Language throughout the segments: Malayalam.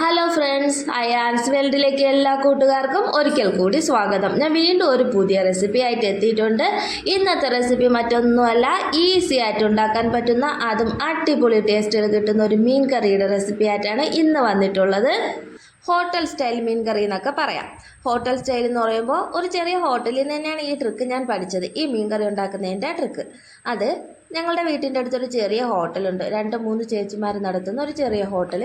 ഹലോ ഫ്രണ്ട്സ് അയാൻസ് വേൾഡിലേക്ക് എല്ലാ കൂട്ടുകാർക്കും ഒരിക്കൽ കൂടി സ്വാഗതം. ഞാൻ വീണ്ടും ഒരു പുതിയ റെസിപ്പി ആയിട്ട് എത്തിയിട്ടുണ്ട്. ഇന്നത്തെ റെസിപ്പി മറ്റൊന്നുമല്ല ഈസി ആയിട്ട് ഉണ്ടാക്കാൻ പറ്റുന്ന അതും അടിപൊളി ടേസ്റ്റിൽ കിട്ടുന്ന ഒരു മീൻ കറിയുടെ റെസിപ്പി ആയിട്ടാണ് ഇന്ന് വന്നിട്ടുള്ളത്. ഹോട്ടൽ സ്റ്റൈൽ മീൻ കറി എന്നൊക്കെ പറയാം. ഹോട്ടൽ സ്റ്റൈൽ എന്ന് പറയുമ്പോൾ ഒരു ചെറിയ ഹോട്ടലിൽ തന്നെയാണ് ഈ ട്രിക്ക് ഞാൻ പഠിച്ചത്. ഈ മീൻ കറി ഉണ്ടാക്കുന്നതിന്റെ ട്രിക്ക് അത് ഞങ്ങളുടെ വീട്ടിന്റെ അടുത്തൊരു ചെറിയ ഹോട്ടലുണ്ട്. രണ്ട് മൂന്ന് ചേച്ചിമാർ നടത്തുന്ന ഒരു ചെറിയ ഹോട്ടൽ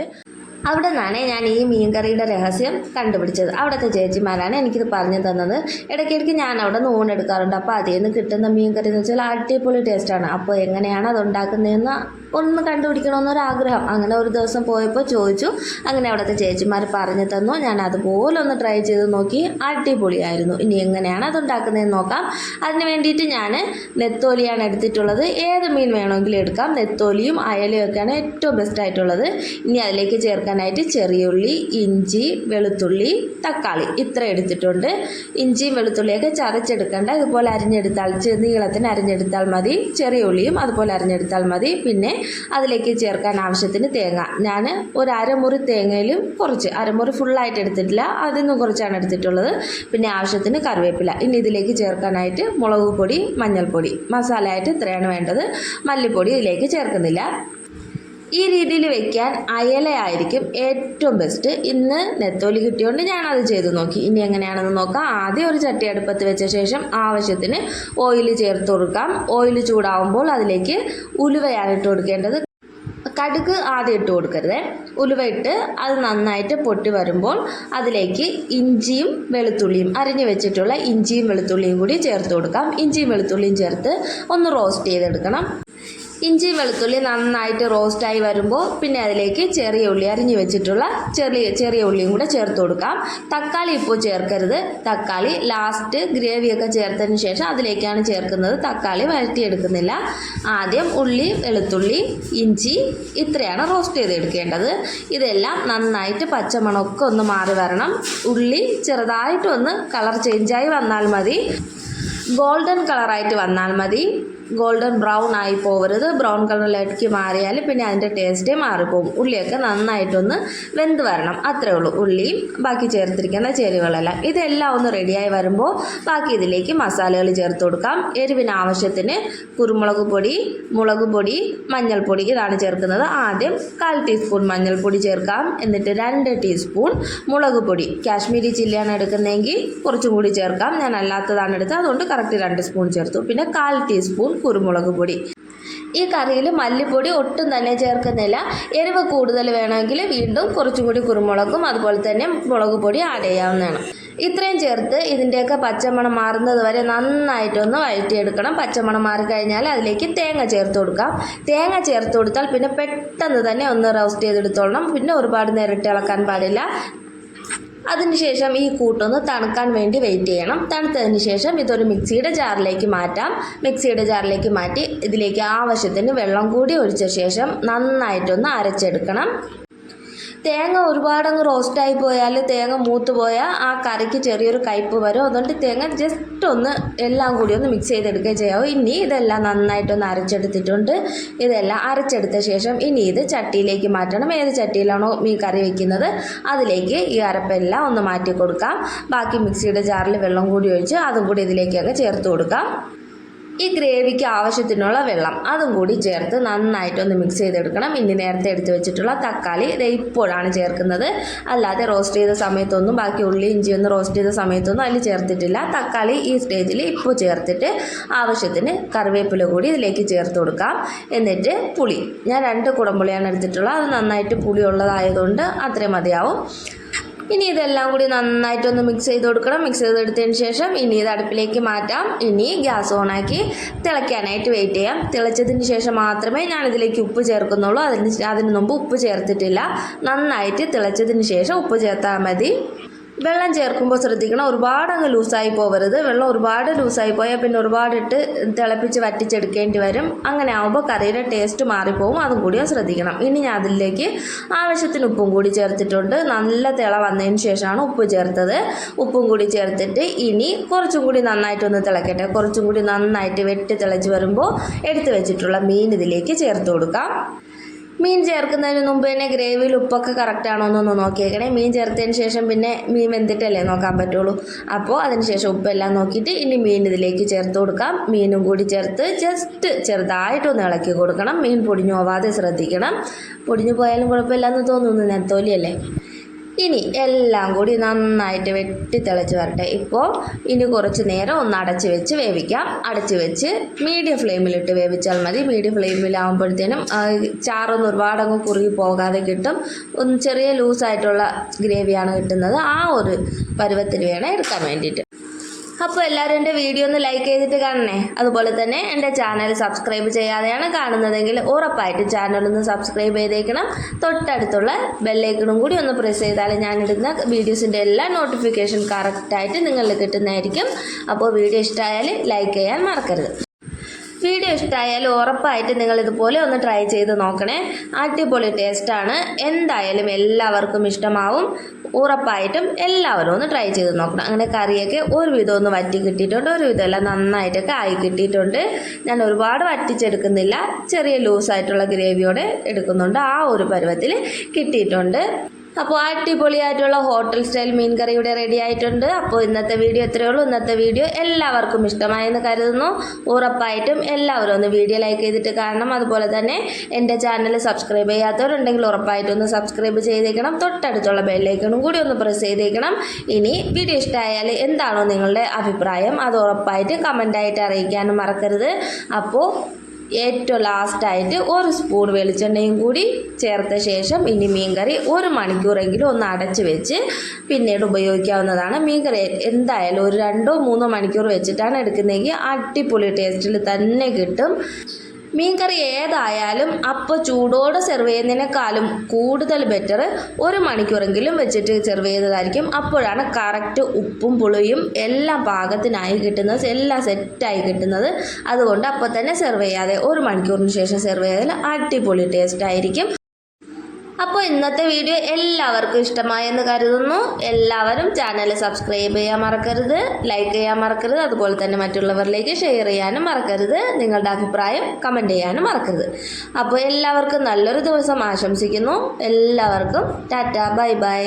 അവിടെ നിന്നാണ് ഞാൻ ഈ മീൻകറിയുടെ രഹസ്യം കണ്ടുപിടിച്ചത്. അവിടുത്തെ ചേച്ചിമാരാണ് എനിക്കിത് പറഞ്ഞു തന്നത്. ഇടയ്ക്കിടയ്ക്ക് ഞാൻ അവിടെ നിന്ന് ഊണെടുക്കാറുണ്ട് അപ്പോൾ അതിൽ നിന്ന് കിട്ടുന്ന മീൻകറി എന്ന് വെച്ചാൽ അടിപൊളി ടേസ്റ്റാണ്. അപ്പോൾ എങ്ങനെയാണ് അത് ഉണ്ടാക്കുന്നതെന്ന് ഒന്ന് കണ്ടുപിടിക്കണമെന്നൊരാഗ്രഹം. അങ്ങനെ ഒരു ദിവസം പോയപ്പോൾ ചോദിച്ചു. അങ്ങനെ അവിടുത്തെ ചേച്ചിമാർ പറഞ്ഞു തന്നു. ഞാൻ അതുപോലെ ഒന്ന് ട്രൈ ചെയ്ത് നോക്കി. അടിപൊളിയായിരുന്നു. ഇനി എങ്ങനെയാണ് അത് ഉണ്ടാക്കുന്നതെന്ന് നോക്കാം. അതിന് വേണ്ടിയിട്ട് ഞാൻ നെത്തോലിയാണ് എടുത്തിട്ടുള്ളത്. ഏത് മീൻ വേണമെങ്കിലും എടുക്കാം. നെത്തോലിയും അയലയും ഒക്കെയാണ് ഏറ്റവും ബെസ്റ്റ് ആയിട്ടുള്ളത്. ഇനി അതിലേക്ക് ചേർക്കാനായിട്ട് ചെറിയ ഉള്ളി ഇഞ്ചി വെളുത്തുള്ളി തക്കാളി ഇത്ര എടുത്തിട്ടുണ്ട്. ഇഞ്ചിയും വെളുത്തുള്ളിയൊക്കെ ചതച്ചെടുക്കേണ്ട. ഇതുപോലെ അരിഞ്ഞെടുത്താൽ നീളത്തിന് അരിഞ്ഞെടുത്താൽ മതി. ചെറിയ ഉള്ളിയും അതുപോലെ അരിഞ്ഞെടുത്താൽ മതി. പിന്നെ അതിലേക്ക് ചേർക്കാൻ ആവശ്യത്തിന് തേങ്ങ. ഞാൻ ഒരു അരമുറി തേങ്ങയിലും കുറച്ച് അരമുറി ഫുള്ളായിട്ട് എടുത്തിട്ടില്ല. അതിൽ നിന്നും കുറച്ചാണ് എടുത്തിട്ടുള്ളത്. പിന്നെ ആവശ്യത്തിന് കറിവേപ്പില. ഇനി ഇതിലേക്ക് ചേർക്കാനായിട്ട് മുളക് പൊടി മഞ്ഞൾപ്പൊടി. മസാലയായിട്ട് ഇത്രയാണ് വേണ്ടത്. മല്ലിപ്പൊടി ഇതിലേക്ക് ചേർക്കുന്നില്ല. ഈ രീതിയിൽ വെക്കാൻ അയലയായിരിക്കും ഏറ്റവും ബെസ്റ്റ് ഇന്ന് നെത്തോലി കിട്ടിയോണ്ട് ഞാനത് ചെയ്ത് നോക്കി. ഇനി എങ്ങനെയാണെന്ന് നോക്കാം. ആദ്യം ഒരു ചട്ടി അടുപ്പത്ത് വെച്ച ശേഷം ആവശ്യത്തിന് ഓയിൽ ചേർത്ത് കൊടുക്കാം. ഓയിൽ ചൂടാവുമ്പോൾ അതിലേക്ക് ഉലുവയാണ് ഇട്ട് കൊടുക്കേണ്ടത്. കടുക് ആദ്യം ഇട്ട് കൊടുക്കരുത്. ഉലുവ ഇട്ട് അത് നന്നായിട്ട് പൊട്ടി വരുമ്പോൾ അതിലേക്ക് ഇഞ്ചിയും വെളുത്തുള്ളിയും അരിഞ്ഞു വെച്ചിട്ടുള്ള ഇഞ്ചിയും വെളുത്തുള്ളിയും കൂടി ചേർത്ത് കൊടുക്കാം. ഇഞ്ചിയും വെളുത്തുള്ളിയും ചേർത്ത് ഒന്ന് റോസ്റ്റ് ചെയ്തെടുക്കണം. ഇഞ്ചി വെളുത്തുള്ളി നന്നായിട്ട് റോസ്റ്റായി വരുമ്പോൾ പിന്നെ അതിലേക്ക് ചെറിയ ഉള്ളി അരിഞ്ഞു വെച്ചിട്ടുള്ള ചെറിയ ചെറിയ ഉള്ളിയും കൂടെ ചേർത്ത് കൊടുക്കാം. തക്കാളി ഇപ്പോൾ ചേർക്കരുത്. തക്കാളി ലാസ്റ്റ് ഗ്രേവിയൊക്കെ ചേർത്തതിന് ശേഷം അതിലേക്കാണ് ചേർക്കുന്നത്. തക്കാളി വഴറ്റിയെടുക്കുന്നില്ല. ആദ്യം ഉള്ളി വെളുത്തുള്ളി ഇഞ്ചി ഇത്രയാണ് റോസ്റ്റ് ചെയ്തെടുക്കേണ്ടത്. ഇതെല്ലാം നന്നായിട്ട് പച്ചമണമൊക്കെ ഒന്ന് മാറി വരണം. ഉള്ളി ചെറുതായിട്ടൊന്ന് കളർ ചേഞ്ചായി വന്നാൽ മതി. ഗോൾഡൻ കളറായിട്ട് വന്നാൽ മതി. ഗോൾഡൻ ബ്രൗൺ ആയി പോകരുത് ബ്രൗൺ കളറിലേക്ക് മാറിയാൽ പിന്നെ അതിന്റെ ടേസ്റ്റേ മാറിപ്പോകും ഉള്ളിയൊക്കെ നന്നായിട്ടൊന്ന് വെന്ത് വരണം. അത്രേ ഉള്ളൂ. ഉള്ളിയും ബാക്കി ചേർത്തിരിക്കുന്ന ചേരുവകളെല്ലാം. ഇതെല്ലാം ഒന്ന് റെഡിയായി വരുമ്പോൾ ബാക്കി ഇതിലേക്ക് മസാലകൾ ചേർത്ത് കൊടുക്കാം. എരിവിന് ആവശ്യത്തിന് കുരുമുളക് പൊടി മുളക് പൊടി മഞ്ഞൾപ്പൊടി ഇതാണ് ചേർക്കുന്നത്. ആദ്യം കാൽ ടീസ്പൂൺ മഞ്ഞൾപ്പൊടി ചേർക്കാം. എന്നിട്ട് രണ്ട് ടീസ്പൂൺ മുളക് പൊടി. കാശ്മീരി ചില്ലിയാണ് എടുക്കുന്നതെങ്കിൽ കുറച്ചും കൂടി ചേർക്കാം. ഞാൻ അല്ലാത്തതാണ് എടുത്തത്. അതുകൊണ്ട് കറക്റ്റ് രണ്ട് സ്പൂൺ ചേർത്തു. പിന്നെ കാൽ ടീസ്പൂൺ കുരുമുളക് പൊടി. ഈ കറിയിൽ മല്ലിപ്പൊടി ഒട്ടും തന്നെ ചേർക്കുന്നില്ല. എരിവ് കൂടുതൽ വേണമെങ്കിൽ വീണ്ടും കുറച്ചും കൂടി കുരുമുളകും അതുപോലെ തന്നെ മുളക് പൊടി ആഡ് ചെയ്യാവുന്നതാണ്. ഇത്രയും ചേർത്ത് ഇതിന്റെയൊക്കെ പച്ചമണം മാറുന്നത് വരെ നന്നായിട്ടൊന്ന് വഴറ്റിയെടുക്കണം. പച്ചമണം മാറിക്കഴിഞ്ഞാൽ അതിലേക്ക് തേങ്ങ ചേർത്ത് കൊടുക്കാം. തേങ്ങ ചേർത്ത് കൊടുത്താൽ പിന്നെ പെട്ടെന്ന് തന്നെ ഒന്ന് റോസ്റ്റ് ചെയ്തെടുത്തോളണം. പിന്നെ ഒരുപാട് നേരം ഇളക്കാൻ പാടില്ല. അതിനുശേഷം ഈ കൂട്ടൊന്ന് തണുക്കാൻ വേണ്ടി വെയിറ്റ് ചെയ്യണം. തണുത്തതിന് ശേഷം ഇതൊരു മിക്സിയുടെ ജാറിലേക്ക് മാറ്റാം. മിക്സിയുടെ ജാറിലേക്ക് മാറ്റി ഇതിലേക്ക് ആവശ്യത്തിന് വെള്ളം കൂടി ഒഴിച്ച ശേഷം നന്നായിട്ടൊന്ന് അരച്ചെടുക്കണം. തേങ്ങ ഒരുപാടങ്ങ് റോസ്റ്റായി പോയാൽ തേങ്ങ മൂത്ത് പോയാൽ ആ കറിക്ക് ചെറിയൊരു കയ്പ്പ് വരും. അതുകൊണ്ട് തേങ്ങ ജസ്റ്റ് ഒന്ന് എല്ലാം കൂടി ഒന്ന് മിക്സ് ചെയ്തെടുക്കുകയും ചെയ്യാവും ഇനി ഇതെല്ലാം നന്നായിട്ടൊന്ന് അരച്ചെടുത്തിട്ടുണ്ട്. ഇതെല്ലാം അരച്ചെടുത്ത ശേഷം ഇനി ഇത് ചട്ടിയിലേക്ക് മാറ്റണം. ഏത് ചട്ടിയിലാണോ മീൻ കറി വെക്കുന്നത് അതിലേക്ക് ഈ അരപ്പെല്ലാം ഒന്ന് മാറ്റി കൊടുക്കാം. ബാക്കി മിക്സിയുടെ ജാറിൽ വെള്ളം കൂടി ഒഴിച്ച് അതും കൂടി ഇതിലേക്ക് അങ്ങ് ചേർത്ത് കൊടുക്കാം. ഈ ഗ്രേവിക്ക് ആവശ്യത്തിനുള്ള വെള്ളം അതും കൂടി ചേർത്ത് നന്നായിട്ടൊന്ന് മിക്സ് ചെയ്തെടുക്കണം. ഇനി നേരത്തെ എടുത്തു വെച്ചിട്ടുള്ള തക്കാളി ഇത് ഇപ്പോഴാണ് ചേർക്കുന്നത്. അല്ലാതെ റോസ്റ്റ് ചെയ്ത സമയത്തൊന്നും ബാക്കി ഉള്ളി ഇഞ്ചി ഒന്ന് റോസ്റ്റ് ചെയ്ത സമയത്തൊന്നും അതിൽ ചേർത്തിട്ടില്ല. തക്കാളി ഈ സ്റ്റേജിൽ ഇപ്പോൾ ചേർത്തിട്ട് ആവശ്യത്തിന് കറിവേപ്പില കൂടി ഇതിലേക്ക് ചേർത്ത് കൊടുക്കാം. എന്നിട്ട് പുളി. ഞാൻ രണ്ട് കുടംപുളിയാണ് എടുത്തിട്ടുള്ളത്. അത് നന്നായിട്ട് പുളി ഉള്ളതായതുകൊണ്ട് അത്രയും മതിയാവും. ഇനി ഇതെല്ലാം കൂടി നന്നായിട്ടൊന്ന് മിക്സ് ചെയ്ത് കൊടുക്കണം. മിക്സ് ചെയ്തെടുത്തതിന് ശേഷം ഇനി ഇത് അടുപ്പിലേക്ക് മാറ്റാം. ഇനി ഗ്യാസ് ഓണാക്കി തിളയ്ക്കാനായിട്ട് വെയിറ്റ് ചെയ്യാം. തിളച്ചതിന് ശേഷം മാത്രമേ ഞാൻ ഇതിലേക്ക് ഉപ്പ് ചേർക്കുന്നുള്ളൂ. അതിന് അതിന് മുമ്പ് ഉപ്പ് ചേർത്തിട്ടില്ല. നന്നായിട്ട് തിളച്ചതിന് ശേഷം ഉപ്പ് ചേർത്താൽ മതി. വെള്ളം ചേർക്കുമ്പോൾ ശ്രദ്ധിക്കണം. ഒരുപാട് അങ്ങ് ലൂസായി പോകരുത് വെള്ളം ഒരുപാട് ലൂസായി പോയാൽ പിന്നെ ഒരുപാട് ഇട്ട് തിളപ്പിച്ച് വറ്റിച്ചെടുക്കേണ്ടി വരും. അങ്ങനെ ആകുമ്പോൾ കറിയുടെ ടേസ്റ്റ് മാറിപ്പോവും. അതും കൂടി ശ്രദ്ധിക്കണം. ഇനി ഞാൻ അതിലേക്ക് ആവശ്യത്തിന് ഉപ്പും കൂടി ചേർത്തിട്ടുണ്ട്. നല്ല തിള വന്നതിന് ശേഷമാണ് ഉപ്പ് ചേർത്തത്. ഉപ്പും കൂടി ചേർത്തിട്ട് ഇനി കുറച്ചും കൂടി നന്നായിട്ടൊന്ന് തിളക്കട്ടെ. കുറച്ചും കൂടി നന്നായിട്ട് വെട്ടി തിളച്ച് വരുമ്പോൾ എടുത്തു വെച്ചിട്ടുള്ള മീൻ ഇതിലേക്ക് ചേർത്ത് കൊടുക്കാം. മീൻ ചേർക്കുന്നതിന് മുമ്പ് തന്നെ ഗ്രേവിയിൽ ഉപ്പൊക്കെ കറക്റ്റ് ആണോ എന്നൊന്ന് നോക്കിയേക്കണേ. മീൻ ചേർത്തതിന് ശേഷം പിന്നെ മീൻ വെന്തിട്ടല്ലേ നോക്കാൻ പറ്റുള്ളൂ. അപ്പോൾ അതിന് ശേഷം ഉപ്പെല്ലാം നോക്കിയിട്ട് ഇനി മീൻ ഇതിലേക്ക് ചേർത്ത് കൊടുക്കാം. മീനും കൂടി ചേർത്ത് ജസ്റ്റ് ചെറുതായിട്ടൊന്ന് ഇളക്കി കൊടുക്കണം. മീൻ പൊടിഞ്ഞു പോവാതെ ശ്രദ്ധിക്കണം. പൊടിഞ്ഞു പോയാലും കുഴപ്പമില്ല എന്ന് തോന്നുന്നു നെത്തോലിയല്ലേ ഇനി എല്ലാം കൂടി നന്നായിട്ട് വെട്ടി തിളച്ച് വരട്ടെ. ഇപ്പോൾ ഇനി കുറച്ച് നേരം ഒന്ന് അടച്ച് വെച്ച് വേവിക്കാം. അടച്ച് വെച്ച് മീഡിയം ഫ്ലെയിമിലിട്ട് വേവിച്ചാൽ മതി. മീഡിയം ഫ്ലെയിമിലാകുമ്പോഴത്തേനും ചാറൊന്നും ഒരുപാടങ്ങ് കുറുകി പോകാതെ കിട്ടും. ഒന്ന് ചെറിയ ലൂസായിട്ടുള്ള ഗ്രേവിയാണ് കിട്ടുന്നത്. ആ ഒരു പരുവത്തിന് വേണം എടുക്കാൻ വേണ്ടിയിട്ട്. അപ്പോൾ എല്ലാവരും എന്റെ വീഡിയോ ഒന്ന് ലൈക്ക് ചെയ്തിട്ട് കാണണേ. അതുപോലെ തന്നെ എന്റെ ചാനൽ സബ്സ്ക്രൈബ് ചെയ്യാതെയാണ് കാണുന്നതെങ്കിൽ ഉറപ്പായിട്ട് ചാനൽ ഒന്ന് സബ്സ്ക്രൈബ് ചെയ്തേക്കണം. തൊട്ടടുത്തുള്ള ബെല്ലൈക്കണും കൂടി ഒന്ന് പ്രസ് ചെയ്താൽ ഞാനിടുന്ന വീഡിയോസിന്റെ എല്ലാ നോട്ടിഫിക്കേഷൻ കറക്റ്റായിട്ട് നിങ്ങളിൽ കിട്ടുന്നതായിരിക്കും. അപ്പോൾ വീഡിയോ ഇഷ്ടമായാൽ ലൈക്ക് ചെയ്യാൻ മറക്കരുത്. വീഡിയോ ഇഷ്ടമായാലും ഉറപ്പായിട്ട് നിങ്ങൾ ഇതുപോലെ ഒന്ന് ട്രൈ ചെയ്ത് നോക്കണേ. അടിപൊളി ടേസ്റ്റാണ് എന്തായാലും എല്ലാവർക്കും ഇഷ്ടമാവും. ഉറപ്പായിട്ടും എല്ലാവരും ഒന്ന് ട്രൈ ചെയ്ത് നോക്കണം. അങ്ങനെ കറിയൊക്കെ ഒരു വിധം ഒന്ന് വറ്റി കിട്ടിയിട്ടുണ്ട്. ഒരുവിധം എല്ലാം നന്നായിട്ടൊക്കെ ആയി കിട്ടിയിട്ടുണ്ട്. ഞാൻ ഒരുപാട് വറ്റിച്ചെടുക്കുന്നില്ല. ചെറിയ ലൂസായിട്ടുള്ള ഗ്രേവിയോടെ എടുക്കുന്നുണ്ട്. ആ ഒരു പരുവത്തിൽ കിട്ടിയിട്ടുണ്ട്. അപ്പോൾ അടിപൊളിയായിട്ടുള്ള ഹോട്ടൽ സ്റ്റൈൽ മീൻ ഇവിടെ റെഡി ആയിട്ടുണ്ട്. അപ്പോൾ ഇന്നത്തെ വീഡിയോ ഇത്രയേ ഉള്ളൂ. ഇന്നത്തെ വീഡിയോ എല്ലാവർക്കും ഇഷ്ടമായെന്ന് കരുതുന്നു. ഉറപ്പായിട്ടും എല്ലാവരും ഒന്ന് വീഡിയോ ലൈക്ക് ചെയ്തിട്ട് കാണണം. അതുപോലെ തന്നെ എന്റെ ചാനൽ സബ്സ്ക്രൈബ് ചെയ്യാത്തവരുണ്ടെങ്കിൽ ഉറപ്പായിട്ടും ഒന്ന് സബ്സ്ക്രൈബ് ചെയ്തേക്കണം. തൊട്ടടുത്തുള്ള ബെല്ലൈക്കണും കൂടി ഒന്ന് പ്രസ് ചെയ്തേക്കണം. ഇനി വീഡിയോ ഇഷ്ടമായാൽ എന്താണോ നിങ്ങളുടെ അഭിപ്രായം അത് ഉറപ്പായിട്ട് കമന്റായിട്ട് അറിയിക്കാനും മറക്കരുത്. അപ്പോൾ ഏറ്റവും ലാസ്റ്റായിട്ട് ഒരു സ്പൂൺ വെളിച്ചെണ്ണയും കൂടി ചേർത്ത ശേഷം ഇനി മീൻകറി ഒരു മണിക്കൂറെങ്കിലും ഒന്ന് അടച്ച് വെച്ച് പിന്നീട് ഉപയോഗിക്കാവുന്നതാണ് മീൻകറി. എന്തായാലും ഒരു രണ്ടോ മൂന്നോ മണിക്കൂർ വെച്ചിട്ടാണ് എടുക്കുന്നതെങ്കിൽ അടിപൊളി ടേസ്റ്റിൽ തന്നെ കിട്ടും. മീൻകറി ഏതായാലും അപ്പോൾ ചൂടോടെ സെർവ് ചെയ്യുന്നതിനേക്കാളും കൂടുതൽ ബെറ്റർ ഒരു മണിക്കൂറെങ്കിലും വെച്ചിട്ട് സെർവ് ചെയ്തതായിരിക്കും. അപ്പോഴാണ് കറക്റ്റ് ഉപ്പും പുളിയും എല്ലാം പാകത്തിനായി കിട്ടുന്നത് എല്ലാം സെറ്റായി കിട്ടുന്നത്. അതുകൊണ്ട് അപ്പോൾ തന്നെ സെർവ് ചെയ്യാതെ ഒരു മണിക്കൂറിന് ശേഷം സെർവ് ചെയ്താൽ അടിപൊളി ടേസ്റ്റ് ആയിരിക്കും. ഇന്നത്തെ വീഡിയോ എല്ലാവർക്കും ഇഷ്ടമായെന്ന് കരുതുന്നു. എല്ലാവരും ചാനൽ സബ്സ്ക്രൈബ് ചെയ്യാൻ മറക്കരുത് ലൈക്ക് ചെയ്യാൻ മറക്കരുത് അതുപോലെ തന്നെ മറ്റുള്ളവരിലേക്ക് ഷെയർ ചെയ്യാനും മറക്കരുത് നിങ്ങളുടെ അഭിപ്രായം കമന്റ് ചെയ്യാനും മറക്കരുത്. അപ്പോൾ എല്ലാവർക്കും നല്ലൊരു ദിവസം ആശംസിക്കുന്നു. എല്ലാവർക്കും ടാറ്റ ബൈ ബൈ